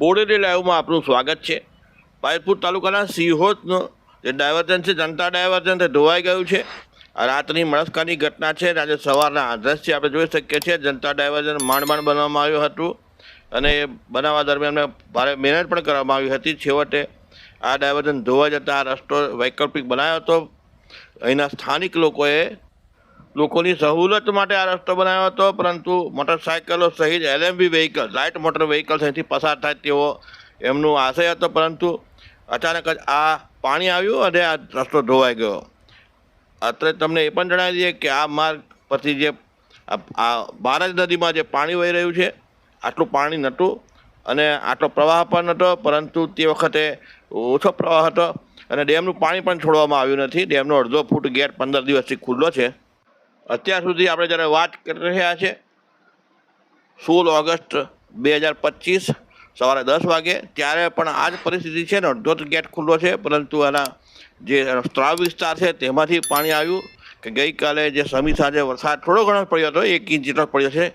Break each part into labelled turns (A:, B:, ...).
A: બોડેલી લાઈવમાં આપનું સ્વાગત છે. પાયપુર તાલુકાના સિહોતનો જે ડાયવર્જન છે, જનતા ડાયવર્જન તે ધોવાઈ ગયું છે. રાતની મળસ્કાની ઘટના છે અને આજે સવારના દ્રશ્ય આપણે જોઈ શકીએ છીએ જનતા ડાયવર્જન માંડ માંડ બનાવવામાં આવ્યું હતું. અને બનાવવા દરમિયાન ભારે મહેનત પણ કરવામાં આવી હતી. છેવટે આ ડાયવર્જન ધોવા જતાં આ રસ્તો વૈકલ્પિક બનાવ્યો હતો. અહીંના સ્થાનિક લોકોએ લોકોની સહુલત માટે આ રસ્તો બનાવ્યો હતો, પરંતુ મોટરસાયકલો સહિત LMV vehicle light motor vehicles અહીંથી પસાર થાય તેવો એમનો આશય હતો, પરંતુ અચાનક જ આ પાણી આવ્યું અને આ રસ્તો ધોવાઈ ગયો. અત્રે તમને એ પણ જણાવી દઈએ કે આ માર્ગ પરથી જે આ બારજ નદીમાં જે પાણી વહી રહ્યું છે, આટલું પાણી નહોતું અને આટલો પ્રવાહ પણ નહોતો, પરંતુ તે વખતે ઓછો પ્રવાહ હતો અને ડેમનું પાણી પણ છોડવામાં આવ્યું નથી. ડેમનો અડધો ફૂટ ગેટ પંદર દિવસથી ખુલ્લો છે. અત્યાર સુધી આપણે જ્યારે વાત કરી રહ્યા છે, સોળ ઓગસ્ટ બે હજાર પચીસ સવારે દસ વાગે, ત્યારે પણ આ જ પરિસ્થિતિ છે ને, અડધો ગેટ ખુલ્લો છે, પરંતુ એના જે સ્ત્રાવ વિસ્તાર છે તેમાંથી પાણી આવ્યું કે ગઈકાલે જે સમી સાંજે વરસાદ થોડો ઘણો પડ્યો હતો, એક ઇંચ જેટલો પડ્યો છે.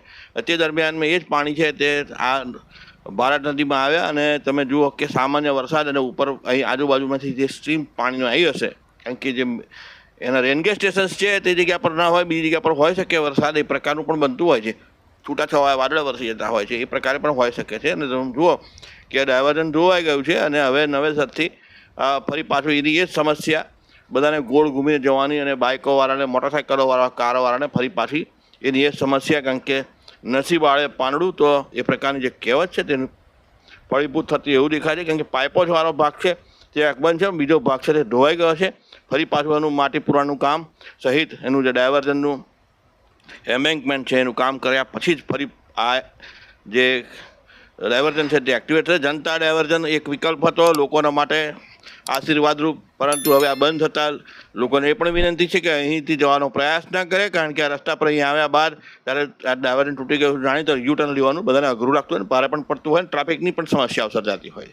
A: તે દરમિયાનમાં એ જ પાણી છે તે આ ભારત નદીમાં આવ્યા અને તમે જુઓ કે સામાન્ય વરસાદ અને ઉપર અહીં આજુબાજુમાંથી જે સ્ટ્રીમ પાણીનો આવી હશે, કારણ કે જે એના રેનગે સ્ટેશન્સ છે, તે જગ્યા પર ના હોય, બીજી જગ્યા પર હોઈ શકે, વરસાદ એ પ્રકારનું પણ બનતું હોય છે. છૂટાછવાયા વાદળા વરસી જતા હોય છે, એ પ્રકારે પણ હોઈ શકે છે. અને તમે જુઓ કે ડાયવર્ઝન ધોવાઈ ગયું છે અને હવે નવેસરથી ફરી પાછું એની એ જ સમસ્યા. બધાને ગોળ ઘૂમીને જવાની અને બાઇકોવાળાને મોટરસાઇકલોવાળા કારોવાળાને ફરી પાછી એની એ સમસ્યા, કારણ કે નસીબ આળે પાંદડું, તો એ પ્રકારની જે કહેવત છે તેનું ફળીભૂત થતી એવું દેખાય છે, કારણ કે પાઇપો વાળો ભાગ છે તે અકબંધ છે, બીજો ભાગ છે તે ધોવાઈ ગયો છે. ફરી પાછું એનું માટી પુરાનું કામ, સહિત એનું જે ડાયવર્ઝનનું એમેન્કમેન્ટ છે, એનું કામ કર્યા પછી જ ફરી આ જે ડાયવર્ઝન છે તે એક્ટિવેટ થશે જનતા ડાયવર્ઝન એક વિકલ્પ હતો, લોકોના માટે આશીર્વાદરૂપ, પરંતુ હવે આ બંધ થતાં લોકોને એ પણ વિનંતી છે કે અહીંથી જવાનો પ્રયાસ ના કરે, કારણ કે આ રસ્તા પર અહીં આવ્યા બાદ ત્યારે આ ડાયવર્ઝન તૂટી ગયું જાણી તો યુ ટર્ન લેવાનું બધાને અઘરું લાગતું હોય ને, ભારે પણ પડતું હોય ને, ટ્રાફિકની પણ સમસ્યાઓ સર્જાતી હોય